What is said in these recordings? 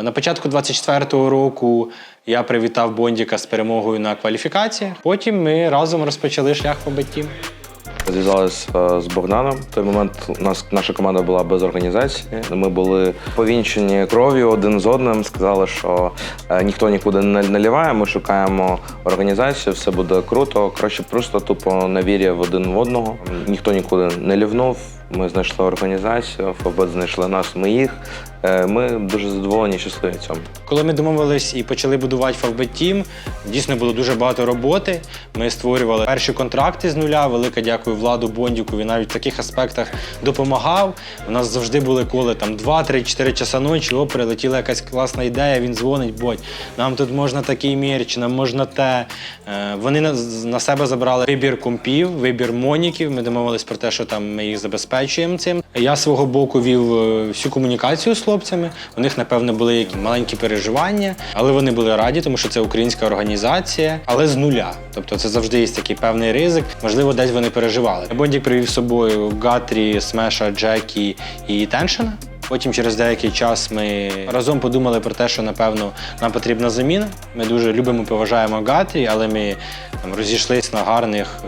На початку 24-го року я привітав Бондіка з перемогою на кваліфікаціях. Потім ми разом розпочали шлях по баттім. Зв'язалися з Богданом. В той момент у нас наша команда була без організації. Ми були повінчені кров'ю один з одним. Сказали, що е, ніхто нікуди не наливає. Ми шукаємо організацію, все буде круто. Коротше, просто тупо вірі в один в одного. Ніхто нікуди не лівнув. Ми знайшли організацію, ФБ знайшли нас, ми їх. Е, Ми дуже задоволені і щасливі цьому. Коли ми домовились і почали будувати Team, дійсно було дуже багато роботи. Ми створювали перші контракти з нуля. Велике дякую Владу Бондюку. Він навіть в таких аспектах допомагав. У нас завжди були коли там 2-3-4 часа ночі. О, прилетіла якась класна ідея. Він дзвонить, бодь. Нам тут можна такий мерч, нам можна те. Е, Вони на, себе забрали вибір компів, вибір моніків. Ми домовились про те, що там ми їх забезпечуємо цим. Я свого боку вів е, всю комунікацію хлопцями. У них, напевно, були якісь маленькі переживання, але вони були раді, тому що це українська організація, але з нуля. Тобто це завжди є такий певний ризик. Можливо, десь вони переживали. Бондік привів з собою Гатрі, Смеша, Джекі і Теншена. Потім через деякий час ми разом подумали про те, що напевно нам потрібна заміна. Ми дуже любимо і поважаємо Гатрі, але ми там, розійшлись на гарних.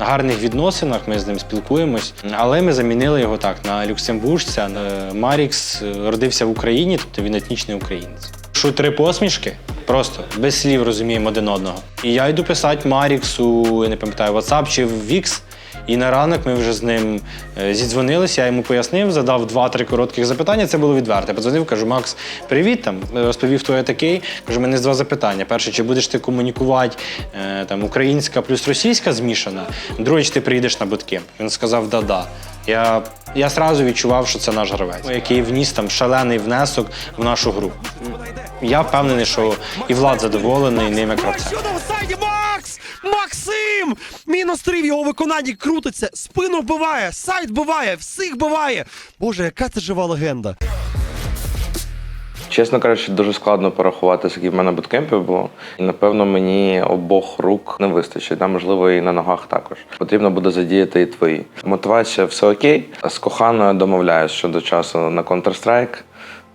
Гарних відносинах ми з ним спілкуємось, але ми замінили його так на люксембуржця. Марікс е, родився в Україні, тобто він етнічний українець. Шутери посмішки, просто без слів розуміємо один одного. І я йду писати Маріксу, я не пам'ятаю, WhatsApp чи в Wix, і на ранок ми вже з ним е, зідзвонилися, я йому пояснив, задав два-три коротких запитання. Це було відверто. Я Подзвонив, кажу, Макс, привіт там. Розповів, хто я такий. Кажу, мене є два запитання. Перше, чи будеш ти комунікувати е, там українська плюс російська змішана? Друге, чи ти приїдеш на буткемп? Він сказав, да-да. Я, я сразу відчував, що це наш гравець, який вніс там шалений внесок в нашу гру. Я впевнений, що і Влад задоволений ним як гравцем. Максим! Мінус три в його виконанні крутиться, спину вбиває, сайт вбиває, всіх вбиває. Боже, яка це жива легенда. Чесно кажучи, дуже складно порахувати, скільки в мене буткемпів було. І напевно мені обох рук не вистачить, да, можливо, і на ногах також. Потрібно буде задіяти і твої. Мотивація все окей. З коханою домовляюсь щодо часу на Counter-Strike.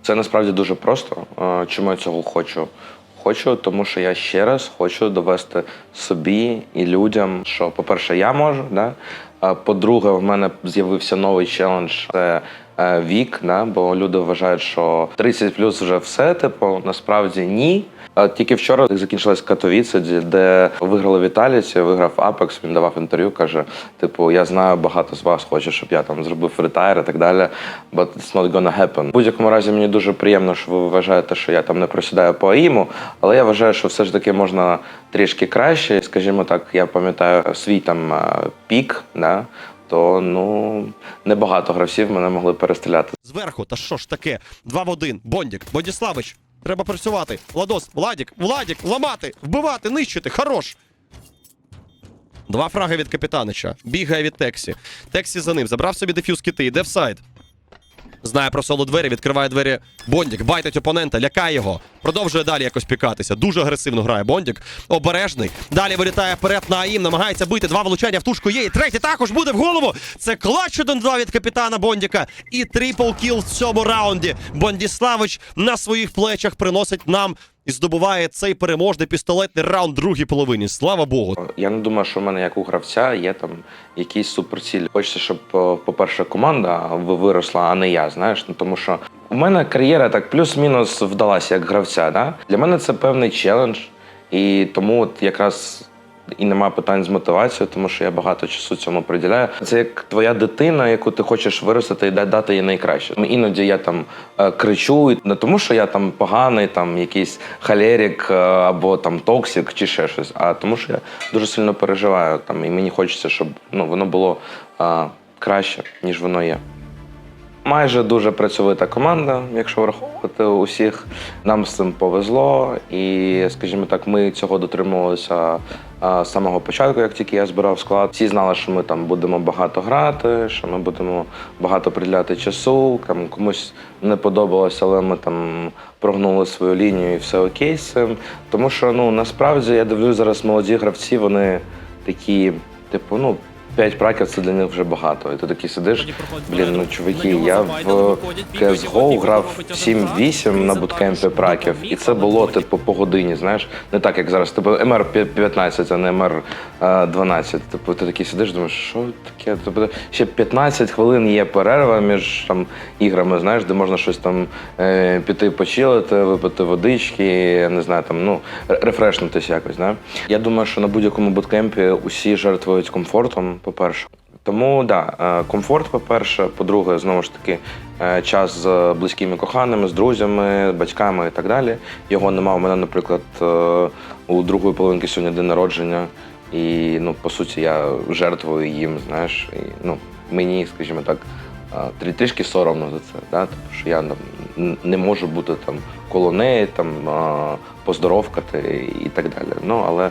Це насправді дуже просто. Е, Чому я цього хочу? Хочу, тому що я ще раз хочу довести собі і людям, що, по-перше, я можу, да? по-друге, в мене з'явився новий челендж. Це е, вік, да? бо люди вважають, що 30 плюс вже все. Типу, насправді ні. Тільки вчора закінчилась Катовіце, де виграли Віталіці, виграв Апекс. Він давав інтерв'ю. каже: типу, я знаю, багато з вас хоче, щоб я там зробив ретайр і так далі. But it's not gonna happen. В будь-якому разі мені дуже приємно, що ви вважаєте, що я там не просідаю по АІМу, але я вважаю, що все ж таки можна трішки краще. Скажімо так, я пам'ятаю свій там е, пік, да, то ну небагато гравців мене могли перестріляти. Зверху, та що ж таке? Два в один. Бондік, Бодіславич. Треба працювати. Владос, Владік, Владік, ламати, вбивати, нищити. Хорош. Два фраги від капітанича. Бігає від Тексі. Тексі за ним. Забрав собі дефюз кити. Йде в сайд. Знає про соло двері, відкриває двері. Бондік, байтить опонента, лякає його. Продовжує далі якось пікатися. Дуже агресивно грає Бондік. Обережний. Далі вилітає вперед на АІМ, намагається бити. Два влучання в тушку є. І третій також буде в голову. Це клач 1-2 від капітана Бондіка. І трипл кіл в цьому раунді. Бондіславич на своїх плечах приносить нам і здобуває цей переможний пістолетний раунд другій половині. Слава Богу. Я не думаю, що в мене як у гравця є там якісь суперцілі. Хочеться, щоб, е, по-перше, команда виросла, а не я. Знаєш, ну тому що у мене кар'єра так плюс-мінус вдалася як гравця. Да? Для мене це певний челендж, і тому от якраз. І нема питань з мотивацією, тому що я багато часу цьому приділяю. Це як твоя дитина, яку ти хочеш виростити і дати їй найкраще. Іноді я там е, кричу, не тому, що я там поганий, там якийсь халерік е, або там токсик чи ще щось, а тому, що я дуже сильно переживаю там, і мені хочеться, щоб ну воно було е, краще, ніж воно є. Майже дуже працьовита команда, якщо враховувати усіх. Нам з цим повезло, і, скажімо так, ми цього дотримувалися з самого початку, як тільки я збирав склад. Всі знали, що ми там будемо багато грати, що ми будемо багато приділяти часу. Там комусь не подобалося, але ми там прогнули свою лінію і все окей з цим. Тому що ну насправді я дивлюсь зараз молоді гравці, вони такі, типу, ну 5 праків це для них вже багато. І ти такий сидиш, блін, ну чуваки, я в CSGO грав 7-8 на буткемпі праків, і це було типу по годині, знаєш, не так як зараз. Типу МР 15, а не МР 12. Типу, ти такий сидиш, думаєш, що таке? Тобто ще 15 хвилин є перерва між там іграми, знаєш, де можна щось там е, піти почилити, випити водички, я не знаю, там ну ре- рефрешнутися якось. Да? Я думаю, що на будь-якому буткемпі усі жертвують комфортом, по-перше. Тому да, е, комфорт, по-перше, по-друге, знову ж таки, е, час з близькими коханими, з друзями, батьками і так далі. Його нема. У мене, наприклад, е, у другої половинки сьогодні день народження, і ну, по суті, я жертвую їм, знаєш, і ну, мені, скажімо так, трішки соромно за це, да? тому що я не можу бути там коло неї, там, поздоровкати і так далі. Ну, але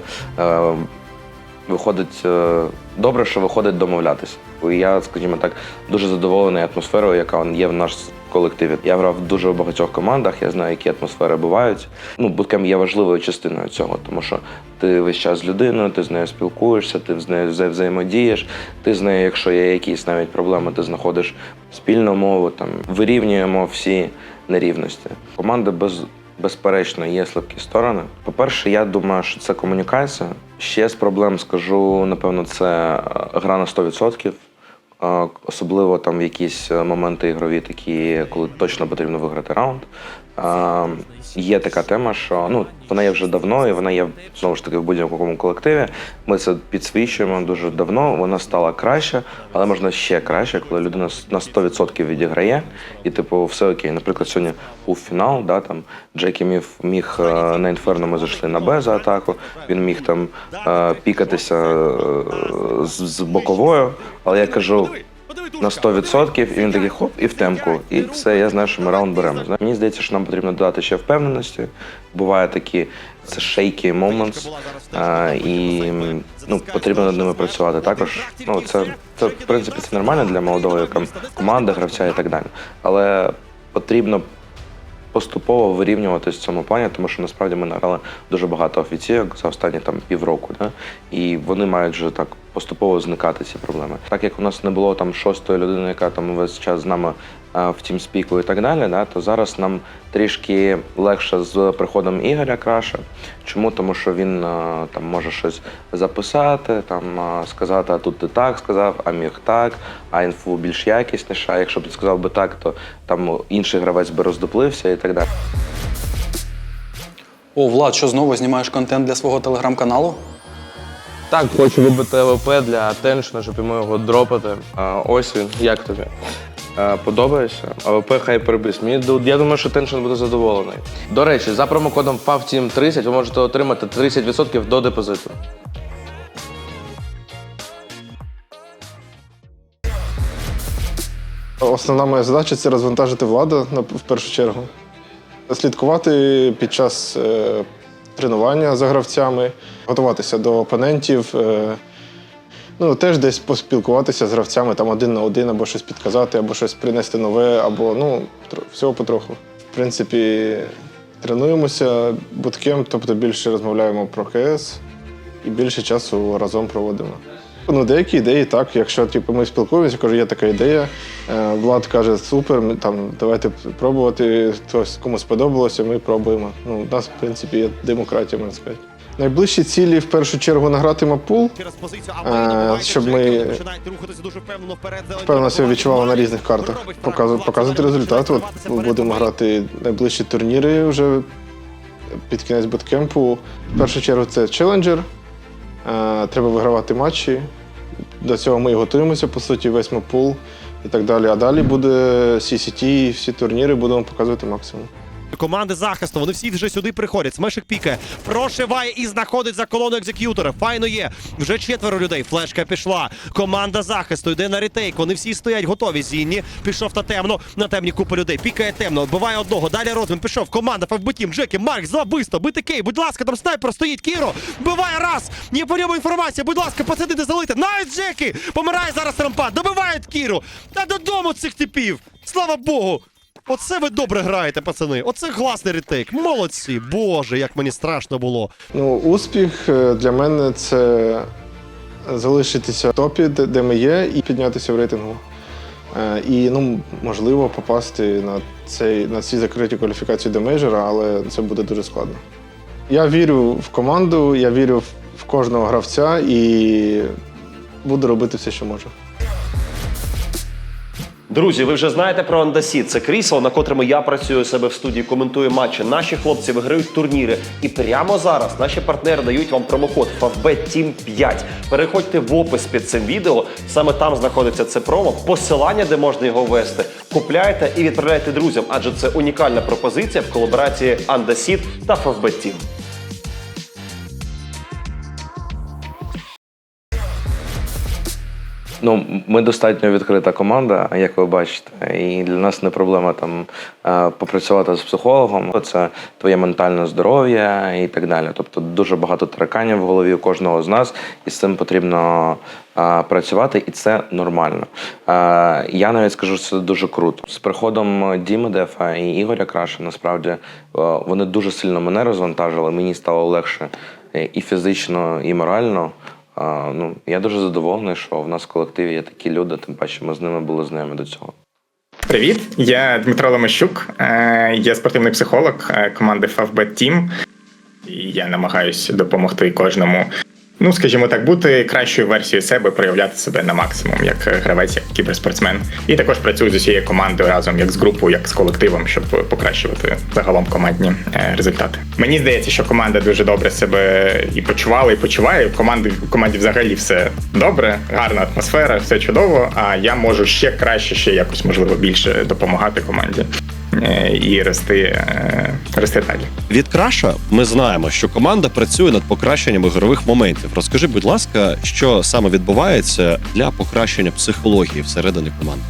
виходить е, добре, що виходить домовлятися. Я, скажімо так, дуже задоволений атмосферою, яка є в наш колективі. Я грав в дуже багатьох командах, я знаю, які атмосфери бувають. Ну, буткем є важливою частиною цього, тому що ти весь час з людиною, ти з нею спілкуєшся, ти з нею вза- взаємодієш, ти з нею, якщо є якісь навіть проблеми, ти знаходиш спільну мову, там вирівнюємо всі нерівності. Команда без безперечно, є слабкі сторони. По-перше, я думаю, що це комунікація. Ще з проблем скажу, напевно, це е, гра на 100%. Е, Особливо там в якісь е, моменти ігрові, такі, коли точно потрібно виграти раунд. Є така тема, що ну вона є вже давно, і вона є знову ж таки в будь-якому колективі. Ми це підсвічуємо дуже давно. Вона стала краще, але можна ще краще, коли людина на 100% відіграє, і типу все окей. Наприклад, сьогодні був фінал, да там Джекі міг, міг е, на інферно. Ми зайшли на Б за атаку. Він міг там е, пікатися е, з боковою, але я кажу. На 100% і він такий хоп, і в темку. І все, я знаю, що ми раунд беремо. Мені здається, що нам потрібно додати ще впевненості. Буває такі це шейкі моментс, і ну, потрібно над ними працювати. Також ну, це, це в принципі це нормально для молодого ком- команди, гравця і так далі. Але потрібно поступово вирівнюватись в цьому плані, тому що насправді ми награли дуже багато офіційок за останні там півроку, да? і вони мають вже так поступово зникати ці проблеми. Так як у нас не було там шостої людини, яка там весь час з нами а, в тімспіку і так далі, да, то зараз нам трішки легше з приходом Ігоря Краша. Чому? Тому що він а, там може щось записати, там а, сказати, а тут ти так сказав, а міг так, а інфу більш якісніша. Якщо б ти сказав би так, то там інший гравець би роздуплився і так далі. О, Влад, що знову знімаєш контент для свого телеграм-каналу? Так, хочу вибити ЛП для теншена, щоб йому його дропати. А, ось він, як тобі? Подобається? АВП. Мені ду- я думаю, що Теншин буде задоволений. До речі, за промокодом FAVTEAM30 ви можете отримати 30% до депозиту. Основна моя задача це розвантажити владу в першу чергу. Слідкувати під час е, тренування за гравцями, готуватися до опонентів. Е, ну, теж десь поспілкуватися з гравцями там один на один, або щось підказати, або щось принести нове, або ну, всього потроху. В принципі, тренуємося буткем, тобто більше розмовляємо про КС і більше часу разом проводимо. Ну, деякі ідеї так. Якщо типу, ми спілкуємося, кажу, є така ідея. е, Влад каже, супер, ми там давайте пробувати. Хтось кому сподобалося, ми пробуємо. Ну, у нас, в принципі, є демократія, можна сказати. Найближчі цілі в першу чергу награти мапул. Е, щоб ми впевнено себе відчували на різних картах. Показу- показувати результат. От ми будемо грати найближчі турніри вже під кінець буткемпу. В першу чергу це челенджер. Е, Треба вигравати матчі. До цього ми і готуємося, по суті, весь мапул і так далі. А далі буде CCT і всі турніри будемо показувати максимум. Команди захисту, вони всі вже сюди приходять. Смешик пікає, прошиває і знаходить за колону екзек'ютора. Файно є. Вже четверо людей. Флешка пішла. Команда захисту йде на ретейк. Вони всі стоять готові. Зінні пішов на темно. На темні купа людей. Пікає темно. Вбиває одного. Далі Розмін пішов. Команда Фавбутім. Джекі, Марк, зла бисто. Бити кей. Будь ласка, там снайпер стоїть. Кіро. Вбиває раз. Ні по ньому інформація. Будь ласка, пацани, не залити. Навіть Джекі. Помирає зараз рампа. Добивають Кіру. Та додому цих типів. Слава Богу. Оце ви добре граєте, пацани. Оце класний ретейк. Молодці. Боже, як мені страшно було. Ну, успіх е, для мене це залишитися в топі, де, ми є, і піднятися в рейтингу. Е, І ну, можливо попасти на, цей, на ці закриті кваліфікації до мейджора, але це буде дуже складно. Я вірю в команду, я вірю в кожного гравця і буду робити все, що можу. Друзі, ви вже знаєте про Андасіт. Це крісло, на котрому я працюю себе в студії, коментую матчі. Наші хлопці виграють турніри. І прямо зараз наші партнери дають вам промокод FAVBET Team 5. Переходьте в опис під цим відео. Саме там знаходиться це промо, посилання, де можна його ввести. Купляйте і відправляйте друзям, адже це унікальна пропозиція в колаборації Андасіт та FAVBET Ну, ми достатньо відкрита команда, як ви бачите, і для нас не проблема там е, попрацювати з психологом. Це твоє ментальне здоров'я і так далі. Тобто дуже багато тараканів в голові у кожного з нас, і з цим потрібно е, працювати, і це нормально. Е, Я навіть скажу, що це дуже круто. З приходом Діми Дефа і Ігоря Краша, насправді вони дуже сильно мене розвантажили. Мені стало легше і фізично, і морально. Ну, я дуже задоволений, що в нас в колективі є такі люди, тим паче ми з ними були знайомі до цього. Привіт, я Дмитро Ломащук, е, я спортивний психолог е, команди Favbet Team. Я намагаюся допомогти кожному, ну скажімо так, бути кращою версією себе, проявляти себе на максимум, як гравець, як кіберспортсмен. І також працюю з усією командою разом, як з групою, як з колективом, щоб покращувати загалом командні е, результати. Мені здається, що команда дуже добре себе і почувала, і почуває. В команді, в команді взагалі все добре, гарна атмосфера, все чудово. А я можу ще краще, ще якось можливо більше допомагати команді е, і рости, е, рости далі. Від краша ми знаємо, що команда працює над покращенням ігрових моментів. Розкажи, будь ласка, що саме відбувається для покращення психології всередині команди?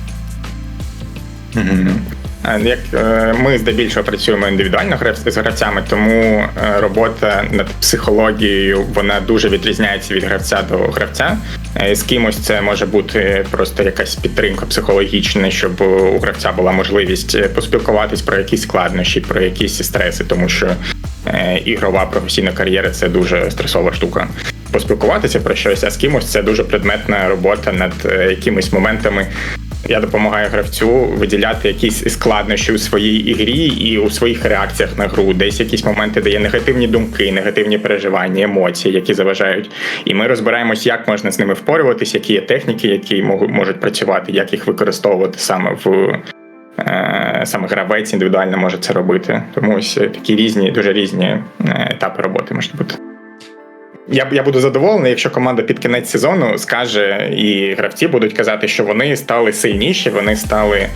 Е, Як е, ми здебільшого працюємо індивідуально з гравцями, тому е, робота над психологією вона дуже відрізняється від гравця до гравця. З кимось це може бути просто якась підтримка психологічна, щоб у гравця була можливість поспілкуватись про якісь складнощі, про якісь стреси, тому що ігрова професійна кар'єра це дуже стресова штука. Поспілкуватися про щось, а з кимось це дуже предметна робота над якимись моментами. Я допомагаю гравцю виділяти якісь складнощі у своїй ігрі і у своїх реакціях на гру. Десь якісь моменти, де є негативні думки, негативні переживання, емоції, які заважають. І ми розбираємось, як можна з ними впорюватись, які є техніки, які можуть- працювати, як їх використовувати саме в. е, Саме гравець індивідуально може це робити. Тому ось такі різні, дуже різні е, етапи роботи можуть бути. Я, я буду задоволений, якщо команда під кінець сезону скаже, і гравці будуть казати, що вони стали сильніші, вони стали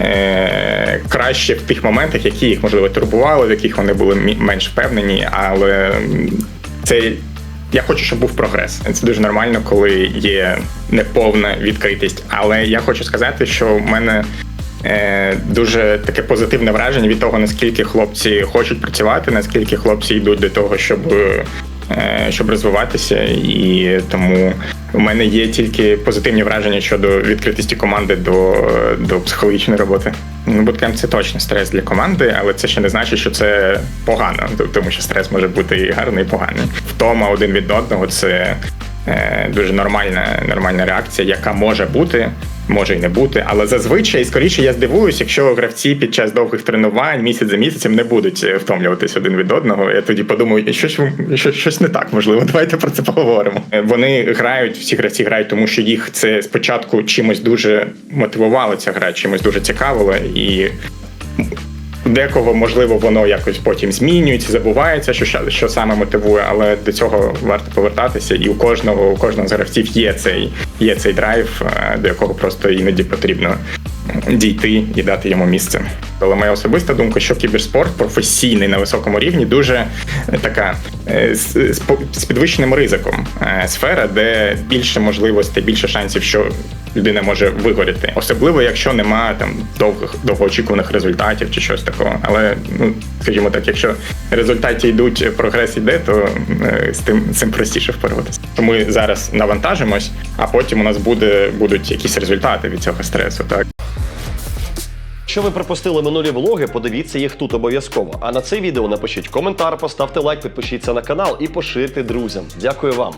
е, краще в тих моментах, які їх можливо турбували, в яких вони були менш впевнені. Але це я хочу, щоб був прогрес. Це дуже нормально, коли є неповна відкритість. Але я хочу сказати, що в мене. Е, Дуже таке позитивне враження від того, наскільки хлопці хочуть працювати, наскільки хлопці йдуть до того, щоб щоб розвиватися, і тому у мене є тільки позитивні враження щодо відкритості команди до, до психологічної роботи. Ну, буткемп це точно стрес для команди, але це ще не значить, що це погано, тому що стрес може бути і гарний, і поганий. Втома один від одного це е, дуже нормальна, нормальна реакція, яка може бути, може й не бути. Але зазвичай, скоріше, я здивуюсь, якщо гравці під час довгих тренувань місяць за місяцем не будуть е, втомлюватись один від одного. Я тоді подумаю, щось, щось, не так, можливо, давайте про це поговоримо. Е, Вони грають, всі гравці грають, тому що їх це спочатку чимось дуже мотивувало ця гра, чимось дуже цікавило і. Декого, можливо, воно якось потім змінюється, забувається, що, що, саме мотивує, але до цього варто повертатися. І у кожного, у кожного з гравців є цей, є цей драйв, е, до якого просто іноді потрібно дійти і дати йому місце. Але моя особиста думка, що кіберспорт професійний на високому рівні дуже е, така е, з, підвищеним ризиком сфера, де більше можливостей, більше шансів, що людина може вигоріти, особливо якщо нема там довгих довгоочікуваних результатів чи щось такого. Але ну скажімо так, якщо результати йдуть, прогрес йде, то е, з тим цим простіше впоротися. То ми зараз навантажимось, а потім у нас буде будуть якісь результати від цього стресу. Так. Якщо ви пропустили минулі влоги, подивіться їх тут обов'язково. А на це відео напишіть коментар, поставте лайк, підпишіться на канал і поширте друзям. Дякую вам.